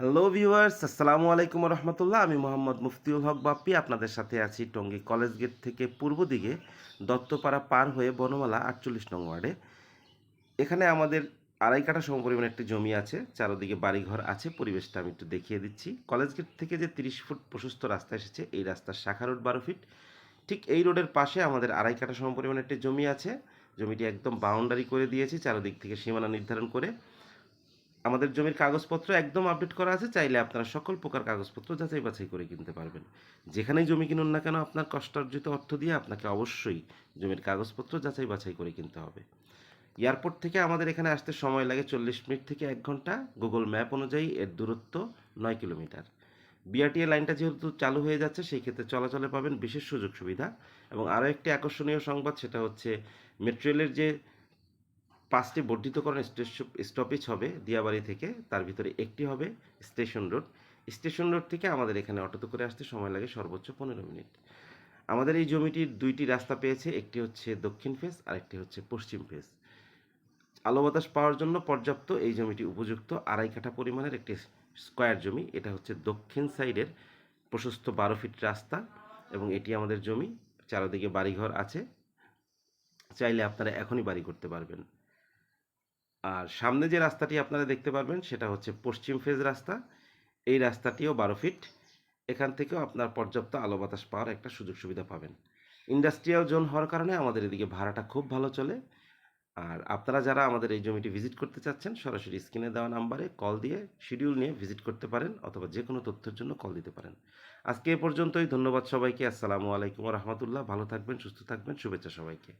Hello viewers আসসালামু আলাইকুম রহমতুল্লাহ আমি মোহাম্মদ মুফতিউল হক বাপ্পি আপনাদের সাথে আছি টঙ্গী কলেজ গেট থেকে পূর্ব দিকে, দত্তপাড়া পার হয়ে বনমালা আটচল্লিশ নং ওয়ার্ডে। এখানে আমাদের আড়াই কাঠা সমপরিমাণ একটি জমি আছে, চারোদিকে বাড়িঘর আছে, পরিবেশটা আমি একটু দেখিয়ে দিচ্ছি। কলেজ গেট থেকে যে তিরিশ ফুট প্রশস্ত রাস্তা এসেছে, এই রাস্তার শাখা রোড বারো ফিট। ঠিক এই রোডের পাশে আমাদের আড়াই কাঠা সমপরিমাণ একটি জমি আছে। জমিটি একদম বাউন্ডারি করে দিয়েছি, চারোদিক থেকে সীমানা নির্ধারণ করে। আমাদের জমির কাগজপত্র একদম আপডেট করা আছে, চাইলে আপনারা সকল প্রকার কাগজপত্র যাচাই বাছাই করে কিনতে পারবেন। যেখানেই জমি কিনুন না কেন, আপনার কষ্টার্জিত অর্থ দিয়ে আপনাকে অবশ্যই জমির কাগজপত্র যাচাই বাছাই করে কিনতে হবে। এয়ারপোর্ট থেকে আমাদের এখানে আসতে সময় লাগে চল্লিশ মিনিট থেকে এক ঘণ্টা। গুগল ম্যাপ অনুযায়ী এর দূরত্ব নয় কিলোমিটার। বিআরটিএ লাইনটা যেহেতু চালু হয়ে যাচ্ছে, সেই ক্ষেত্রে চলাচলে পাবেন বিশেষ সুযোগ সুবিধা। এবং আরও একটি আকর্ষণীয় সংবাদ, সেটা হচ্ছে, মেট্রো রেলের যে পাঁচটি বর্ধিতকরণ স্টপেজ হবে দিয়াবাড়ি থেকে, তার ভিতরে একটি হবে স্টেশন রোড স্টেশন রোড থেকে আমাদের এখানে অটোতে করে আসতে সময় লাগে সর্বোচ্চ পনেরো মিনিট। আমাদের এই জমিটির দুইটি রাস্তা পেয়েছে, একটি হচ্ছে দক্ষিণ ফেস আর একটি হচ্ছে পশ্চিম ফেস আলো বাতাস পাওয়ার জন্য পর্যাপ্ত এই জমিটি উপযুক্ত, আড়াই কাঠা পরিমাণের একটি স্কোয়ার জমি। এটা হচ্ছে দক্ষিণ সাইডের প্রশস্ত বারো ফিট রাস্তা এবং এটি আমাদের জমি। চারদিকে বাড়িঘর আছে। চাইলে আপনারা এখনই বাড়ি করতে পারবেন। আর সামনে যে রাস্তাটি আপনারা দেখতে পারবেন, সেটা হচ্ছে পশ্চিম ফেজ রাস্তা। এই রাস্তাটিও বারো ফিট এখান থেকেও আপনার পর্যাপ্ত আলো বাতাস পাওয়ার একটা সুযোগ সুবিধা পাবেন। ইন্ডাস্ট্রিয়াল জোন হওয়ার কারণে আমাদের এদিকে ভাড়াটা খুব ভালো চলে। আর আপনারা যারা আমাদের এই জমিটি ভিজিট করতে চাচ্ছেন, সরাসরি স্ক্রিনে দেওয়া নাম্বারে কল দিয়ে শিডিউল নিয়ে ভিজিট করতে পারেন, অথবা যে কোনো তথ্যের জন্য কল দিতে পারেন। আজকে এ পর্যন্তই। ধন্যবাদ সবাইকে। আসসালামু আলাইকুম রহমতুল্লাহ। ভালো থাকবেন, সুস্থ থাকবেন। শুভেচ্ছা সবাইকে।